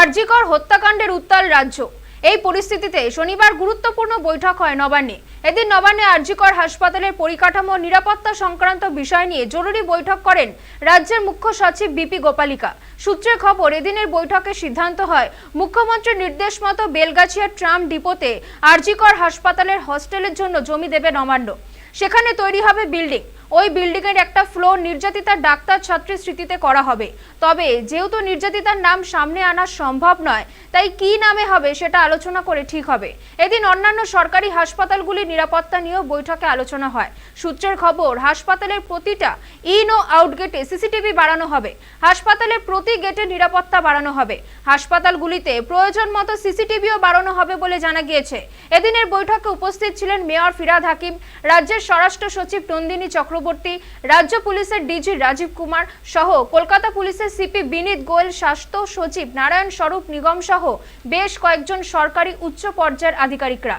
আরজিকর হত্যাকাণ্ডের উত্তাল রাজ্য। এই পরিস্থিতিতে শনিবার গুরুত্বপূর্ণ বৈঠক হয় নবান্নে। এদিন নবান্নে আরজিকর হাসপাতালের পরিকাঠামো নিরাপত্তা সংক্রান্ত বিষয় নিয়ে জরুরি বৈঠক করেন রাজ্যের মুখ্য সচিব বিপি গোপালিকা। সূত্রের খবর, এদিনের বৈঠকে সিদ্ধান্ত হয়, মুখ্যমন্ত্রীর নির্দেশ মতো বেলগাছিয়ার ট্রাম ডিপোতে আরজিকর হাসপাতালের হস্টেলের জন্য জমি দেবে নবান্ন। সেখানে তৈরি হবে বিল্ডিং। ওই বিল্ডিং এর একটা ফ্লোর নির্যাতিতার ডাক্তার ছাত্রীর স্মৃতিতে করা হবে। তবে যেহেতু নির্যাতিতার নাম সামনে আনা সম্ভব নয়, তাই কি নামে হবে সেটা আলোচনা করে ঠিক হবে। এদিন অন্যান্য সরকারি হাসপাতালগুলির নিরাপত্তা নিয়েও বৈঠকে আলোচনা হয়। সূত্রের খবর, হাসপাতালের প্রতিটা ইন ও আউট গেটে সিসিটিভি বাড়ানো হবে। হাসপাতালের প্রতি গেটে নিরাপত্তা বাড়ানো হবে। হাসপাতালগুলিতে প্রয়োজন মতো সিসিটিভিও বাড়ানো হবে বলে জানা গিয়েছে। এদিনের বৈঠকে উপস্থিত ছিলেন মেয়র ফিরাদ হাকিম, রাজ্যের স্বরাষ্ট্র সচিব নন্দিনী চক্রবর্তী রাজ্য পুলিশের ডিজি রাজীব কুমার সহ কলকাতা পুলিশের সিপি বিনীত গোয়েল, স্বাস্থ্য সচিব নারায়ণ স্বরূপ নিগম সহ বেশ কয়েকজন সরকারি উচ্চ পর্যায়ের আধিকারিকরা।